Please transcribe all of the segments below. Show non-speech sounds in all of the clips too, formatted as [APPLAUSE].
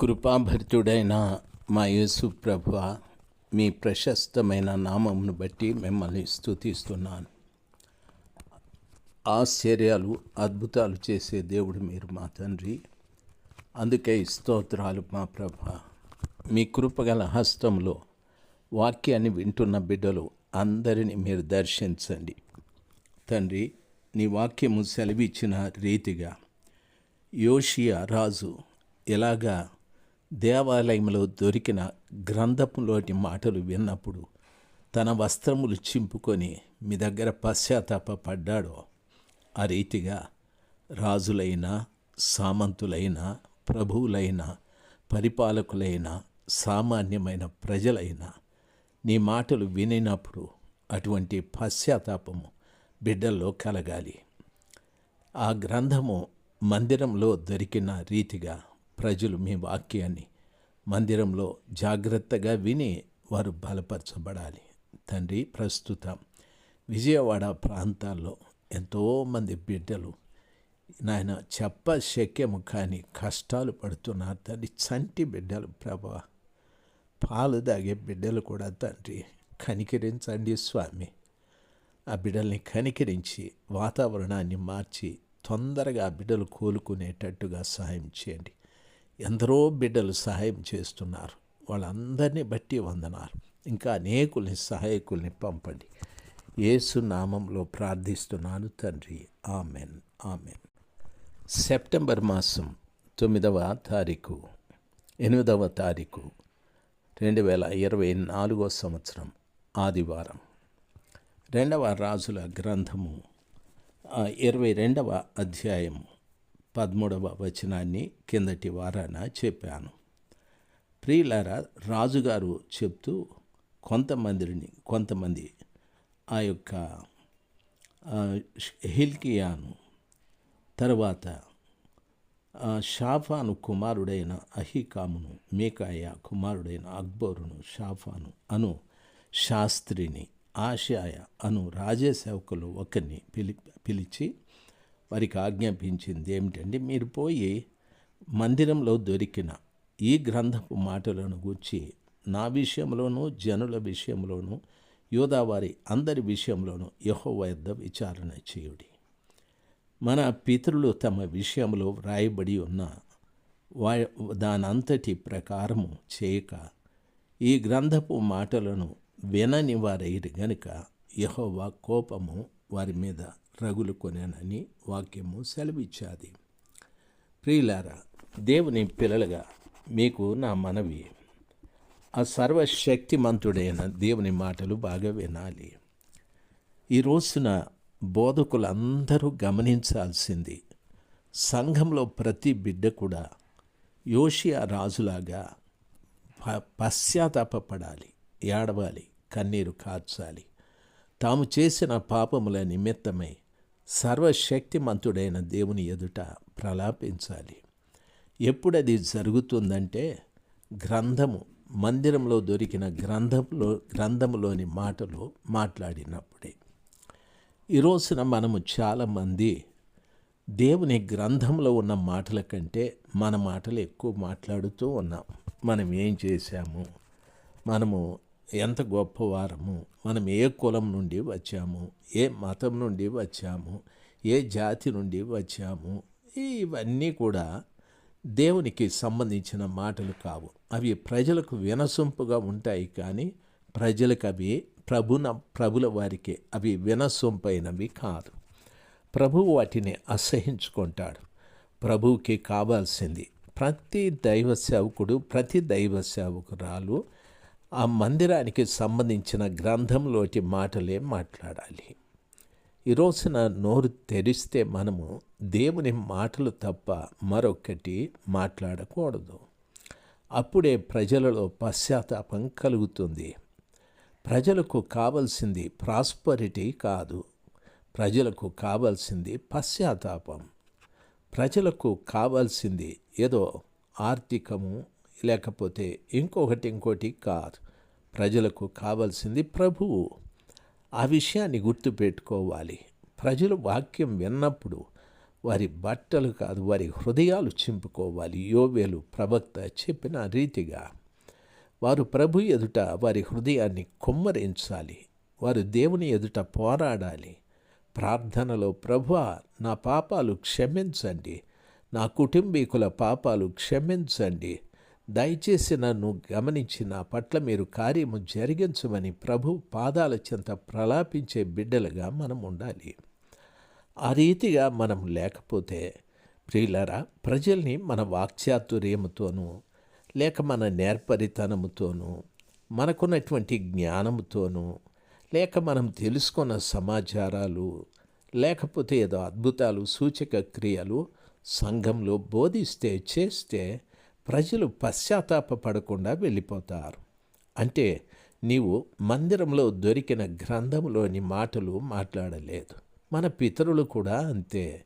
కృపాభరితుడైన మా యేసు ప్రభు మీ ప్రశస్తమైన నామమును బట్టి మిమ్మల్ని స్థుతిస్తున్నాను ఆశ్చర్యాలు అద్భుతాలు చేసే దేవుడు మీరు మా తండ్రి. అందుకే స్తోత్రాలు మా ప్రభ. మీ కృపగల హస్తంలో వాక్యాన్ని వింటున్న బిడ్డలు అందరినీ మీరు దర్శించండి. తండ్రి నీ వాక్యము సెలవిచ్చిన రీతిగా యోషియా రాజు ఎలాగా దేవాలయంలో దొరికిన గ్రంథపులోని మాటలు విన్నప్పుడు తన వస్త్రములు చింపుకొని మీ దగ్గర పశ్చాత్తాప పడ్డాడో. ఆ రీతిగా రాజులైన సామంతులైన ప్రభువులైన పరిపాలకులైన సామాన్యమైన ప్రజలైన నీ మాటలు వినినప్పుడు అటువంటి పశ్చాత్తాపము బిడ్డల్లో కలగాలి. ఆ గ్రంథము మందిరంలో దొరికిన రీతిగా ప్రజలు మీ వాక్యాన్ని మందిరంలో జాగ్రత్తగా విని వారు బలపరచబడాలి. తండ్రి ప్రస్తుతం విజయవాడ ప్రాంతాల్లో ఎంతోమంది బిడ్డలు నాయన చెప్ప శక్యము కానీ కష్టాలు పడుతున్నారు. తండ్రి చంటి బిడ్డలు ప్రభా పాలు తాగే బిడ్డలు కూడా తండ్రి కనికరించండి స్వామి. ఆ బిడ్డల్ని కనికరించి వాతావరణాన్ని మార్చి తొందరగా ఆ బిడ్డలు కోలుకునేటట్టుగా సహాయం చేయండి. ఎందరో బిడ్డలు సహాయం చేస్తున్నారు. వాళ్ళందరినీ బట్టి వందనాలు. ఇంకా అనేకుల్ని సహాయకుల్ని పంపండి. యేసు నామంలో ప్రార్థిస్తున్నాను తండ్రి. ఆమెన్. ఆమెన్. సెప్టెంబర్ మాసం తొమ్మిదవ తారీఖు ఎనిమిదవ తారీఖు రెండు వేల ఇరవై నాలుగో సంవత్సరం ఆదివారం. రెండవ రాజుల గ్రంథము ఇరవై రెండవ అధ్యాయము. పదమూడవ వచనాన్ని కిందటి వారాన చెప్పాను. ప్రియులారా రాజుగారు చెప్తూ కొంతమందిని కొంతమంది ఆ యొక్క హిల్కియాను తర్వాత షాఫాను కుమారుడైన అహికామును మేకాయ కుమారుడైన అక్బరును షాఫాను అను శాస్త్రిని ఆశాయ అను రాజసేవకులు ఒకరిని పిలి పిలిచి వారికి ఆజ్ఞాపించింది ఏమిటంటే మీరు పోయి మందిరంలో దొరికిన ఈ గ్రంథపు మాటలను గూర్చి నా విషయంలోనూ జనుల విషయంలోనూ యోధావారి అందరి విషయంలోనూ యహో వద్ద విచారణ చేయుడి. మన పితరులు తమ విషయంలో వ్రాయబడి ఉన్న వా దానంతటి ప్రకారము చేయక ఈ గ్రంథపు మాటలను వినని వారైరు గనుక యహోవా కోపము వారి మీద రగులు కొనేనని వాక్యము సెలవిచ్చాది. ప్రియులారా దేవుని పిల్లలుగా మీకు నా మనవి. ఆ సర్వశక్తిమంతుడైన దేవుని మాటలు బాగా వినాలి. ఈ రోజున బోధకులందరూ గమనించాల్సింది సంఘంలో ప్రతి బిడ్డ కూడా యోషియా రాజులాగా ప- ఏడవాలి కన్నీరు కార్చాలి తాము చేసిన పాపముల నిమిత్తమై సర్వశక్తిమంతుడైన దేవుని ఎదుట ప్రలాపించాలి. ఎప్పుడది జరుగుతుందంటే గ్రంథము మందిరంలో దొరికిన గ్రంథంలో గ్రంథములోని మాటలు మాట్లాడినప్పుడే. ఈ రోజున మనము చాలామంది దేవుని గ్రంథంలో ఉన్న మాటల కంటే మన మాటలు ఎక్కువ మాట్లాడుతూ ఉన్నాం. మనం ఏం చేశాము? మనము ఎంత గొప్పవారము మనం ఏ కులం నుండి వచ్చాము ఏ మతం నుండి వచ్చాము ఏ జాతి నుండి వచ్చాము ఇవన్నీ కూడా దేవునికి సంబంధించిన మాటలు కావు. అవి ప్రజలకు వినసొంపుగా ఉంటాయి కానీ ప్రజలకు అవి ప్రభున ప్రభుల వారికి అవి వినసొంపైనవి కాదు. ప్రభువు వాటిని అసహించుకుంటాడు. ప్రభువుకి కావాల్సింది ప్రతి దైవ సేవకుడు ప్రతి దైవ సేవకురాలు ఆ మందిరానికి సంబంధించిన గ్రంథంలోటి మాటలే మాట్లాడాలి. ఈ రోజున నోరు తెరిస్తే మనము దేవుని మాటలు తప్ప మరొకటి మాట్లాడకూడదు. అప్పుడే ప్రజలలో పశ్చాత్తాపం కలుగుతుంది. ప్రజలకు కావలసింది ప్రాస్పరిటీ కాదు. ప్రజలకు కావాల్సింది పశ్చాత్తాపం. ప్రజలకు కావాల్సింది ఏదో ఆర్థికము లేకపోతే ఇంకొకటి ఇంకోటి కాదు. ప్రజలకు కావాల్సింది ప్రభువు. ఆ విషయాన్ని గుర్తుపెట్టుకోవాలి. ప్రజలు వాక్యం విన్నప్పుడు వారి బట్టలు కాదు వారి హృదయాలు చింపుకోవాలి. యోవేలు ప్రవక్త చెప్పిన రీతిగా వారు ప్రభు ఎదుట వారి హృదయాన్ని కుమ్మరించాలి. వారు దేవుని ఎదుట పోరాడాలి. ప్రార్థనలో ప్రభు నా పాపాలు క్షమించండి. నా కుటుంబీకుల పాపాలు క్షమించండి. దయచేసి నన్ను గమనించి నా పట్ల మీరు కార్యము జరిగించమని ప్రభు పాదాల చెంత ప్రలాపించే బిడ్డలుగా మనం ఉండాలి. ఆ రీతిగా మనం లేకపోతే ప్రియులరా ప్రజల్ని మన వాక్చాతుర్యముతోనూ లేక మన నేర్పరితనముతోనూ మనకున్నటువంటి జ్ఞానముతోనూ లేక మనం తెలుసుకున్న సమాచారాలు లేకపోతే ఏదో అద్భుతాలు సూచక క్రియలు సంఘంలో బోధిస్తే చేస్తే ప్రజలు పశ్చాత్తాపపడకుండా వెళ్ళిపోతారు. అంటే నీవు మందిరంలో దొరికిన గ్రంథంలోని మాటలు మాట్లాడలేదు. మన పితరులు కూడా అంతే.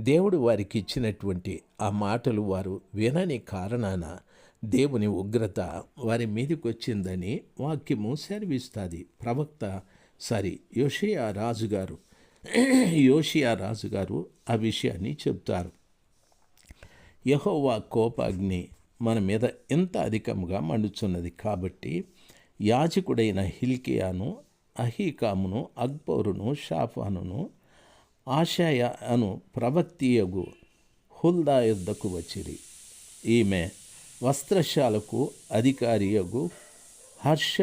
దేవుడు వారికి ఇచ్చినటువంటి ఆ మాటలు వారు వినని కారణాన దేవుని ఉగ్రత వారి మీదకి వచ్చిందని వాక్యము సెలవిస్తుంది. ప్రవక్త సారీ యోషియా రాజుగారు [CLEARS THROAT] యోషియా రాజుగారు ఆ విషయాన్ని చెప్తారు యహోవా కోపాగ్ని మన మీద ఎంత అధికంగా మండుచున్నది. కాబట్టి యాజకుడైన హిల్కియాను అహీకామును అక్బోరును షాఫానును ఆశాయ అను ప్రవక్తియగు హుల్దా యుద్ధకు వచ్చిరి. ఈమె వస్త్రశాలకు అధికారియగు హర్ష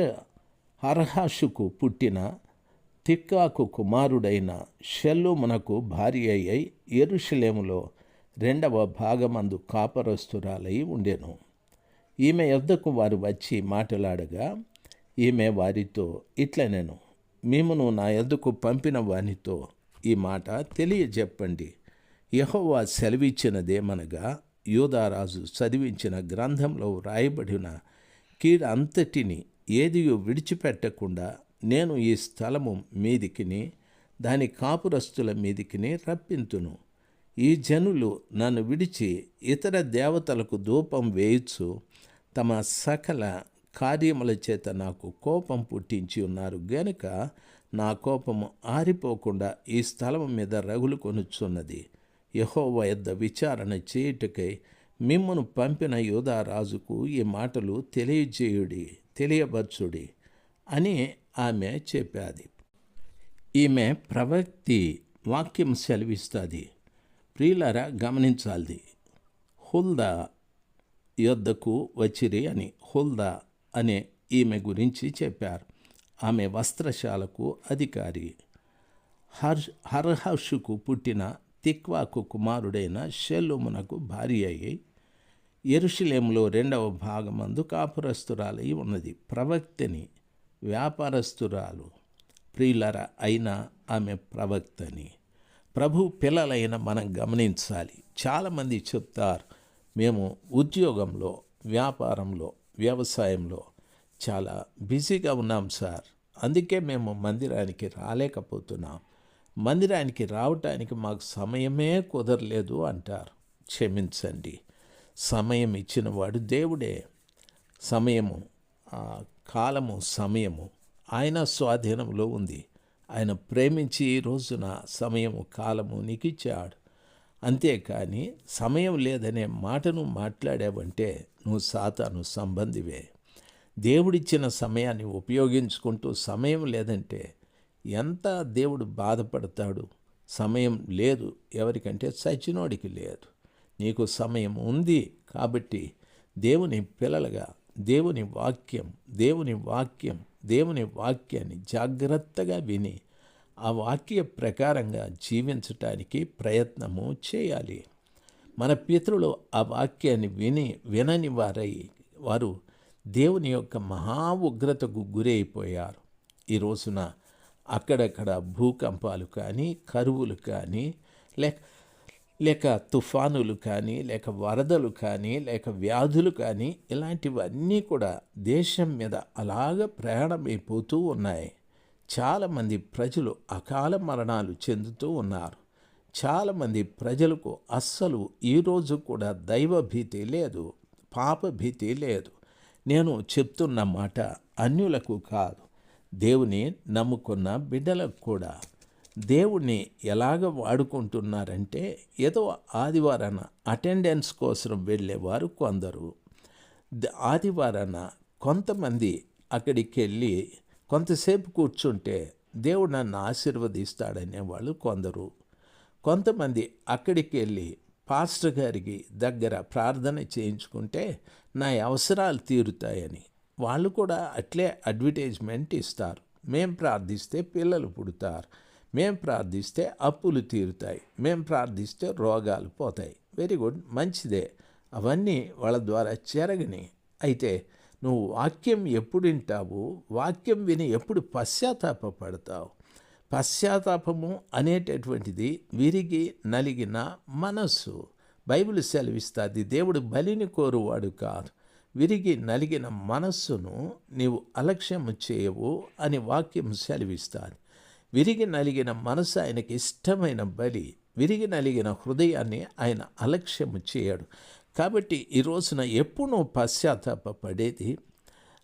హర్హాషుకు పుట్టిన తిక్కాకు కుమారుడైన షెల్లుమునకు భార్య అయి ఎరుషలేములో రెండవ భాగమందు కాపరస్తురాలై ఉండెను. ఈమె యొద్దకు వారు వచ్చి మాట్లాడగా ఈమె వారితో ఇట్లనెను. మేమును నా యొద్దకు పంపిన వానితో ఈ మాట తెలియజెప్పండి. యహోవా సెలవిచ్చినదేమనగా యోధారాజు చదివించిన గ్రంథంలో వ్రాయబడిన కీడ అంతటిని ఏదియో విడిచిపెట్టకుండా నేను ఈ స్థలము మీదికిని దాని కాపురస్తుల మీదికిని రప్పింతును. ఈ జనులు నన్ను విడిచి ఇతర దేవతలకు ధూపం వేయచ్చు తమ సకల కార్యముల చేత నాకు కోపం పుట్టించి ఉన్నారు. గనుక నా కోపము ఆరిపోకుండా ఈ స్థలం మీద రగులు కొనుచున్నది. యహోవ యొద్ద విచారణ చేయుటకై మిమ్మను పంపిన యోధారాజుకు ఈ మాటలు తెలియజేయుడి తెలియబర్చుడి అని ఆమె చెప్పాది. ఈమె ప్రవక్తి వాక్యం సెలవిస్తుంది. ప్రియులారా గమనించాలి హుల్దా యొద్దకు వచ్చిరి అని హుల్దా అనే ఈమె గురించి చెప్పారు. ఆమె వస్త్రశాలకు అధికారి. హర్ హర్హర్షుకు పుట్టిన తిక్వాకు కుమారుడైన షెల్లుమునకు భార్య అయ్యి ఎరుషులేములో రెండవ భాగమందు కాపురస్తురాలై ఉన్నది. ప్రవక్తని వ్యాపారస్తురాలు. ప్రియులర అయిన ఆమె ప్రవక్తని ప్రభు పిల్లలైన మనం గమనించాలి. చాలామంది చెప్తారు మేము ఉద్యోగంలో వ్యాపారంలో వ్యవసాయంలో చాలా బిజీగా ఉన్నాం సార్. అందుకే మేము మందిరానికి రాలేకపోతున్నాం. మందిరానికి రావటానికి మాకు సమయమే కుదరలేదు అంటారు. క్షమించండి. సమయం ఇచ్చినవాడు దేవుడే. సమయము కాలము సమయము ఆయన స్వాధీనంలో ఉంది. ఆయన ప్రేమించి ఈ రోజున సమయము కాలము నీకు ఇచ్చాడు అంతేకాని సమయం లేదనే మాటను మాట్లాడావంటే నువ్వు సాతాను సంబంధివే. దేవుడిచ్చిన సమయాన్ని ఉపయోగించుకుంటూ సమయం లేదంటే ఎంత దేవుడు బాధపడతాడు? సమయం లేదు ఎవరికంటే సచినోడికి లేదు. నీకు సమయం ఉంది కాబట్టి దేవుని పిల్లలుగా దేవుని వాక్యం దేవుని వాక్యం దేవుని వాక్యాన్ని జాగ్రత్తగా విని ఆ వాక్య ప్రకారంగా జీవించటానికి ప్రయత్నము చేయాలి. మన పితృలు ఆ వాక్యాన్ని విని వినని వారై వారు దేవుని యొక్క మహా ఉగ్రతకు గురైపోయారు. ఈ రోజున అక్కడక్కడ భూకంపాలు కానీ కరువులు కానీ లేక లేక తుఫానులు కానీ లేక వరదలు కానీ లేక వ్యాధులు కానీ ఇలాంటివన్నీ కూడా దేశం మీద అలాగ ప్రయాణమైపోతూ ఉన్నాయి. చాలామంది ప్రజలు అకాల మరణాలు చెందుతూ ఉన్నారు. చాలామంది ప్రజలకు అస్సలు ఈరోజు కూడా దైవభీతి లేదు పాపభీతి లేదు. నేను చెప్తున్న మాట అన్యులకు కాదు దేవుని నమ్ముకున్న బిడ్డలకు కూడా. దేవుణ్ణి ఎలాగ వాడుకుంటున్నారంటే ఏదో ఆదివారాన అటెండెన్స్ కోసం వెళ్ళేవారు కొందరు. ఆదివారాన కొంతమంది అక్కడికి వెళ్ళి కొంతసేపు కూర్చుంటే దేవుడు నన్ను ఆశీర్వదిస్తాడనే వాళ్ళు కొందరు. కొంతమంది అక్కడికి వెళ్ళి పాస్టర్ గారికి దగ్గర ప్రార్థన చేయించుకుంటే నా అవసరాలు తీరుతాయని. వాళ్ళు కూడా అట్లే అడ్వర్టైజ్మెంట్ ఇస్తారు. మేం ప్రార్థిస్తే పిల్లలు పుడతారు. మేం ప్రార్థిస్తే అప్పులు తీరుతాయి. మేం ప్రార్థిస్తే రోగాలు పోతాయి. వెరీ గుడ్ మంచిదే. అవన్నీ వాళ్ళ ద్వారా చెరగని. అయితే నువ్వు వాక్యం ఎప్పుడు వింటావు? వాక్యం విని ఎప్పుడు పశ్చాత్తాపడతావు పశ్చాత్తాపము అనేటటువంటిది విరిగి నలిగిన మనస్సు. బైబిల్ సెలవిస్తుంది దేవుడు బలిని కోరువాడు కాదు. విరిగి నలిగిన మనస్సును నీవు అలక్ష్యము చేయవు అని వాక్యం సెలవిస్తాను విరిగి నలిగిన మనసు ఆయనకి ఇష్టమైన బలి విరిగి నలిగిన హృదయాన్ని ఆయన అలక్ష్యము చేయడు. కాబట్టి ఈ రోజున ఎప్పుడు నువ్వు పశ్చాత్తాపడేది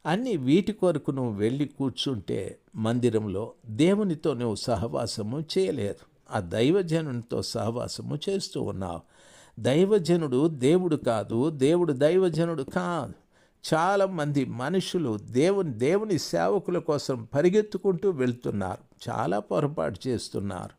అన్ని వీటి కొరకు నువ్వు వెళ్ళి కూర్చుంటే మందిరంలో దేవునితో నువ్వు సహవాసము చేయలేదు ఆ దైవజనునితో సహవాసము చేస్తూ ఉన్నావు. దైవజనుడు దేవుడు కాదు దేవుడు దైవజనుడు కాదు. చాలామంది మనుషులు దేవుని దేవుని సేవకుల కోసం పరిగెత్తుకుంటూ వెళ్తున్నారు. చాలా పొరపాటు చేస్తున్నారు.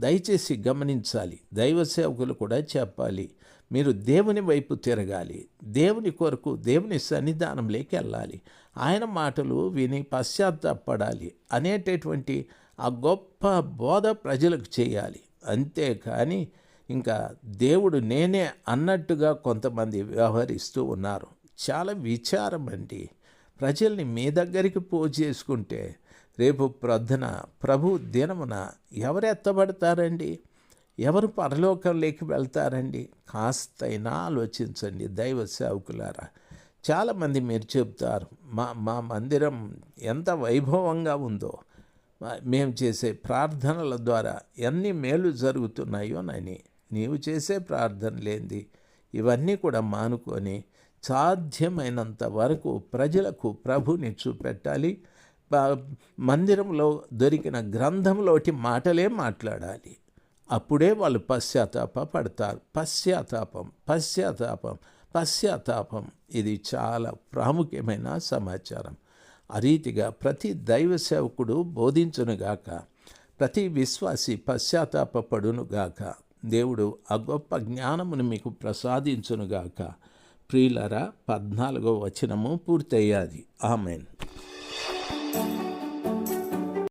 దయచేసి గమనించాలి. దైవ సేవకులు కూడా చెప్పాలి. మీరు దేవుని వైపు తిరగాలి. దేవుని కొరకు దేవుని సన్నిధానంలోకి వెళ్ళాలి. ఆయన మాటలు విని పశ్చాత్తాపడాలి. అనేటటువంటి ఆ గొప్ప బోధ ప్రజలకు చేయాలి. అంతేకాని ఇంకా దేవుడు నేనే అన్నట్టుగా కొంతమంది వ్యవహరిస్తూ ఉన్నారు. చాలా విచారం అండి. ప్రజల్ని మీ దగ్గరికి పోగు చేసుకుంటే రేపు ప్రొద్దున ప్రభు దినమున ఎవరు ఎత్తబడతారండి? ఎవరు పరలోకంలోకి వెళ్తారండి? కాస్తైనా ఆలోచించండి దైవ సేవకులారా. చాలామంది మీరు చెప్తారు మా మా మందిరం ఎంత వైభవంగా ఉందో మేము చేసే ప్రార్థనల ద్వారా ఎన్ని మేలు జరుగుతున్నాయోనని నీవు చేసే ప్రార్థన లేనిది ఇవన్నీ కూడా మానుకొని సాధ్యమైనంత వరకు ప్రజలకు ప్రభుని చూపెట్టాలి. మందిరంలో దొరికిన గ్రంథంలోటి మాటలే మాట్లాడాలి. అప్పుడే వాళ్ళు పశ్చాత్తాప పడతారు. పశ్చాత్తాపం పశ్చాత్తాపం పశ్చాత్తాపం. ఇది చాలా ప్రాముఖ్యమైన సమాచారం. ఆ రీతిగా ప్రతి దైవ సేవకుడు బోధించునుగాక ప్రతి విశ్వాసి పశ్చాత్తాపడునుగాక దేవుడు ఆ గొప్ప జ్ఞానమును మీకు ప్రసాదించునుగాక ప్రియులరా పద్నాలుగో వచనము పూర్తయ్యాది. ఆమెన్.